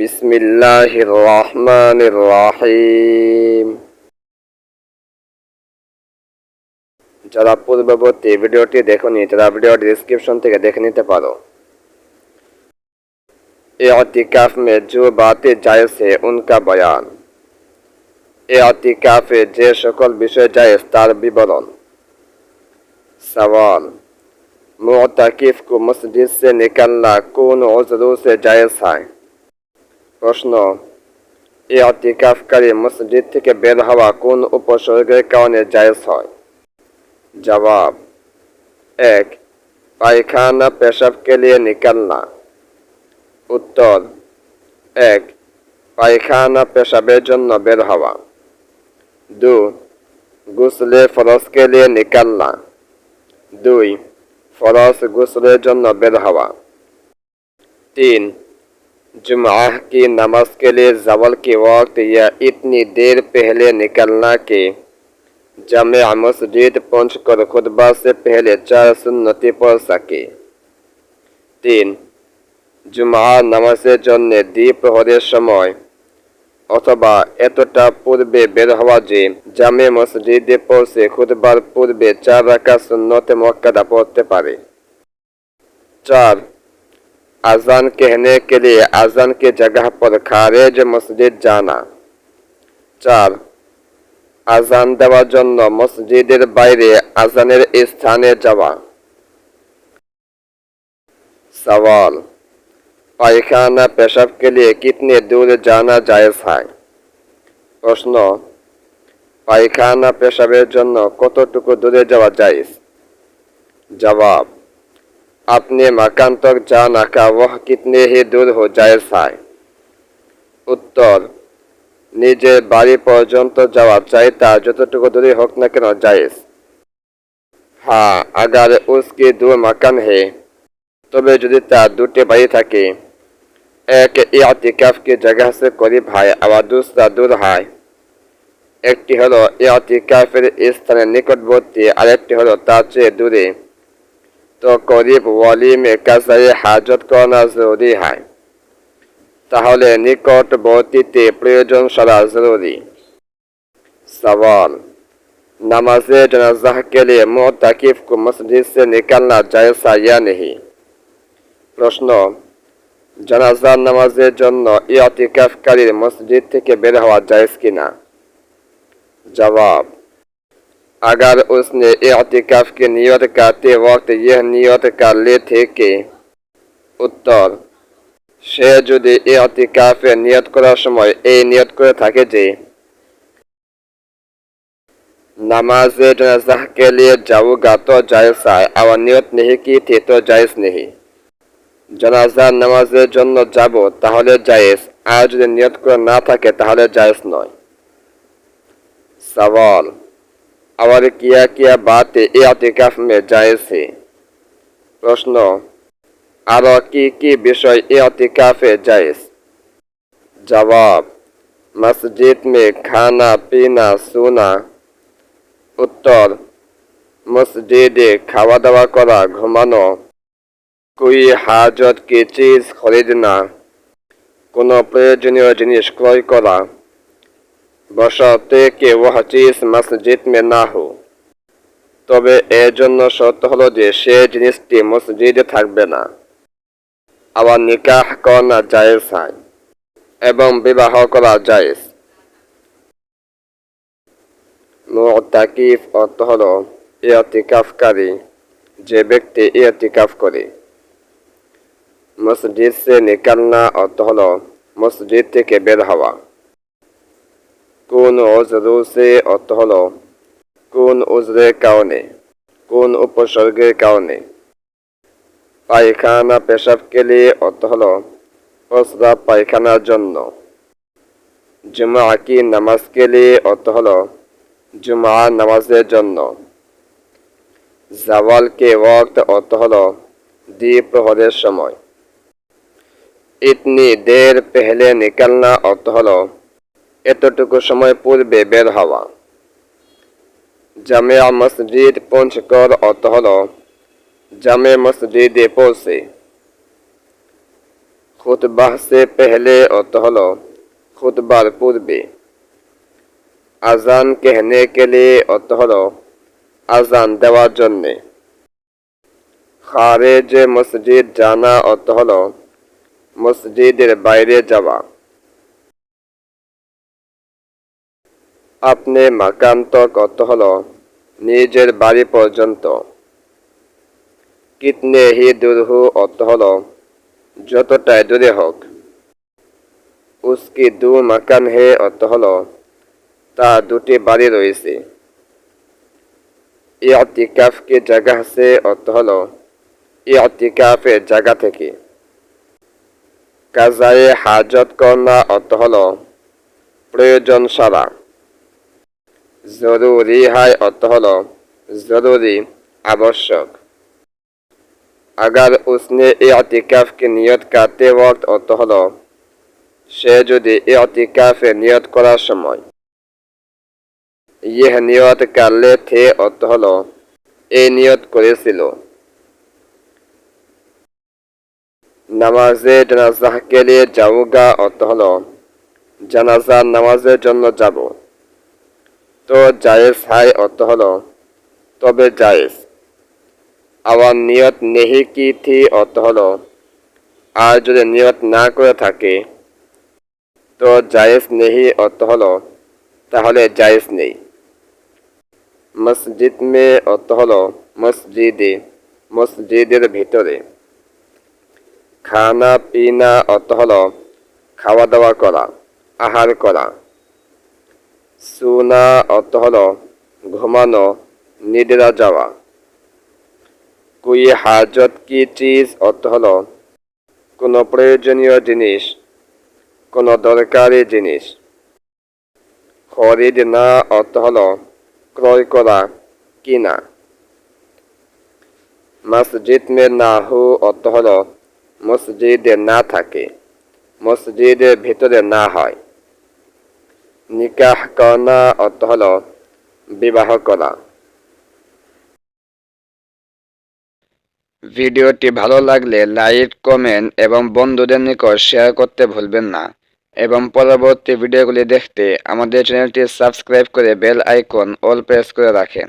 بسم الله الرحمن الرحيم যারা পূর্ববর্তী ভিডিওটি দেখুনি, তারা ভিডিও ডিসক্রিপশন থেকে দেখে নিতে পারো। এ এতিকাফ মে জো বাতে জায়জ হে, উনকা বয়ান। এতিকাফে যে সকল বিষয় জায়জ, তার বিবরণ। সওয়াল, মোতাকিফ কো মসজিদ সে নিকলনা কোন ওজরু সে জায়জ হয়। প্রশ্ন, এ অতিকাফকারী মসজিদ থেকে বের হওয়া কোন উপসর্গের কারণে জায়জ হয়? জবাব, এক, পায়খানা পেশাবকে নিয়ে নিকালনা উত্তর, এক, পায়খানা, পেশাবের জন্য বের হওয়া। দু, গুসলে ফরজকে নিয়ে নিকালনা দুই ফরস গুসলের জন্য বের হওয়া। তিন जुमाह की नमाज के लिए जवल के वक्त या इतनी देर पहले निकलना के जमे मस्जिद पहुँच कर खुतबा से पहले चार सुन्नति पढ़ सके तीन জুমা নামাজের জন্য দ্বিপ্রহরের সময় অথবা এতটা পূর্বে বের হওয়া যে জামে মসজিদে পৌঁছে খুদবার পূর্বে চার রাখা সুন্নতে মক্কাদা পড়তে পারে চার আজান कहने के लिए আজান के जगह पर खारेज मस्जिद जाना চার আজান দেওয়ার জন্য মসজিদের বাইরে আজানের স্থানে যাওয়া সওয়াল পায়খানা পেশাব के लिए कितने दूर जाना जायज है প্রশ্ন পায়খানা পেশাবের জন্য কতটুকু দূরে যাওয়া জায়েজ जवाब अपने मकान तक जाना का वह कितने ही दूर हो जायज है উত্তর নিজের বাড়ি পর্যন্ত যাওয়া চাই তা যতটুকু দূরে হোক না কেন জায়েজ হ্যাঁ अगर उसके दो मकान है তবে যদি তার দুটি বাড়ি থাকে এক ইয়াতিকাফ কে জায়গা সে করিব হয় আবার দুসরা দূর হয় একটি হলো ইয়াতিকাফের স্থানের নিকটবর্তী আরেকটি হলো তার চেয়ে দূরে تو قریب والی میں کثر حاجت کرنا ضروری ہے۔ تاہلے نکوٹ بہتی تلے نکلوتی پر ضروری۔ سوال، نماز جنازہ کے لیے معتقیف کو مسجد سے نکلنا جائز یا نہیں؟ پرشنو جنازہ نماز جنو اعتقاف کری مسجد کے بیر ہوا جائز کی نا جواب अगर उसने इतिकाफ की नियत करते वक्त यह नियत कर ले थे कि উত্তর সে যদি ইতিকাফে নিয়ত করার সময় এই নিয়ত করে থাকে যে नमाज जनाजा के लिए जाऊंगा तो जायज है और नियत नहीं की थी तो जायज नहीं জানাজার নামাজের জন্য যাব তাহলে জায়েজ আর যদি নিয়ত করে না থাকে তাহলে জায়েজ নয় सवाल और किया किया बात एतिकाफ में जायज है প্রশ্ন আরো কি কি বিষয় এতিকাফে জায়েজ জবাব মসজিদ में खाना पीना सोना উত্তর মসজিদে খাওয়া দাওয়া করা ঘুমানো कोई हाजत की चीज खरीदना কোনো প্রয়োজনীয় জিনিস ক্রয় করা বসতে কে ওহ মসজিদ মে না হো তবে এর জন্য শর্ত হলো যে সে জিনিসটি মসজিদে থাকবে না। আবার নিকাহ করা জায়েজ হয় এবং বিবাহ করা জায়েজ। মুতাকিফ অর্থ হলো ইয়তিকাফকারী যে ব্যক্তি ইয়তিকাফ করে। মসজিদ সে নিকালনা অর্থ হলো মসজিদ থেকে বের হওয়া। কোন ওজরু সে হলো কোন উজরের কারণে কোন উপসর্গের কারণে পায়খানা পেশাব কেলে অর্থ হলো পায়খানার জন্য। জুমা কি নামাজ কেলে অর্থ হলো জুমা নামাজের জন্য। জাওয়াল কে ওয়াক্ত অর্থ হলো দ্বিপ্রহরের সময়। ইতনি দের পেহলে নিকালনা অর্থ হলো এতটুকু সময় পূর্বে বের হওয়া। জামিয়া মসজিদ পৌঁছকর অর্থ হলো জামে মসজিদে পৌঁছে। খুতবাহ সে পেহলে হলো খুতবার পূর্বে। আজান কেহনে কে লিয়ে অর্থ হলো আজান দেওয়ার জন্যে। খারেজ মসজিদ জানা অর্থ হলো মসজিদের বাইরে যাওয়া। আপনি মাকাম তক অর্থ হলো নিজের বাড়ি পর্যন্ত। কিতনে হি দুরহু অর্থ হলো যতটাই দূরে হোক। উসকি দু মাকান হে অর্থ হলো তা দুটি বাড়ি রয়েছে। ইতিকাফ কি জায়গা সে অর্থ হলো ইতিকাফের জায়গা থেকে। কাজায়ে হাজত করনা অর্থ হলো প্রয়োজন সারা। জরুরি হায় অর্থ হল জরুরি, আবশ্যক। আগার উসনে এতিকাফ কি নিয়ত কাতে ওয়াক্ত অর্থ হল, সে যদি এতিকাফে নিয়ত করার সময় ইহ নিয়ত কালে থে অর্থ হল এই নিয়ত করেছিল। নামাজে জানাজাহকে লিয়ে যাওগা অর্থ হল জানাজা নামাজের জন্য যাব। তো জায়েজ হাই, অর্থ হলো, তবে জায়েজ আবার নিয়ত নেহি কি থি, অর্থ হলো, আর যদি নিয়ত না করে থাকে, তো জায়েজ নেহি, অর্থ হলো, তাহলে জায়েজ নেই। মসজিদ মে, অর্থ হলো, মসজিদে, মসজিদের ভিতরে। খানা, পিনা, অর্থ হলো খাওয়া দাওয়া করা, আহার করা। সুনা অর্থ হলো ঘুমানো, নিদ্রা যাওয়া। কুই হাজত কি চিজ অর্থ হলো কোনো প্রয়োজনীয় জিনিস, কোনো দরকারি জিনিস। খরিদ না অর্থ হলো ক্রয় করা কিনা মসজিদ মে না হু অর্থ হলো মসজিদে না থাকে মসজিদের ভিতরে না হয়। নিকাহ করা অর্থ হল বিবাহ করা। ভিডিওটি ভালো লাগলে লাইক, কমেন্ট এবং বন্ধুদের নিকট শেয়ার করতে ভুলবেন না এবং পরবর্তী ভিডিওগুলি দেখতে আমাদের চ্যানেলটি সাবস্ক্রাইব করে বেল আইকন অল প্রেস করে রাখেন।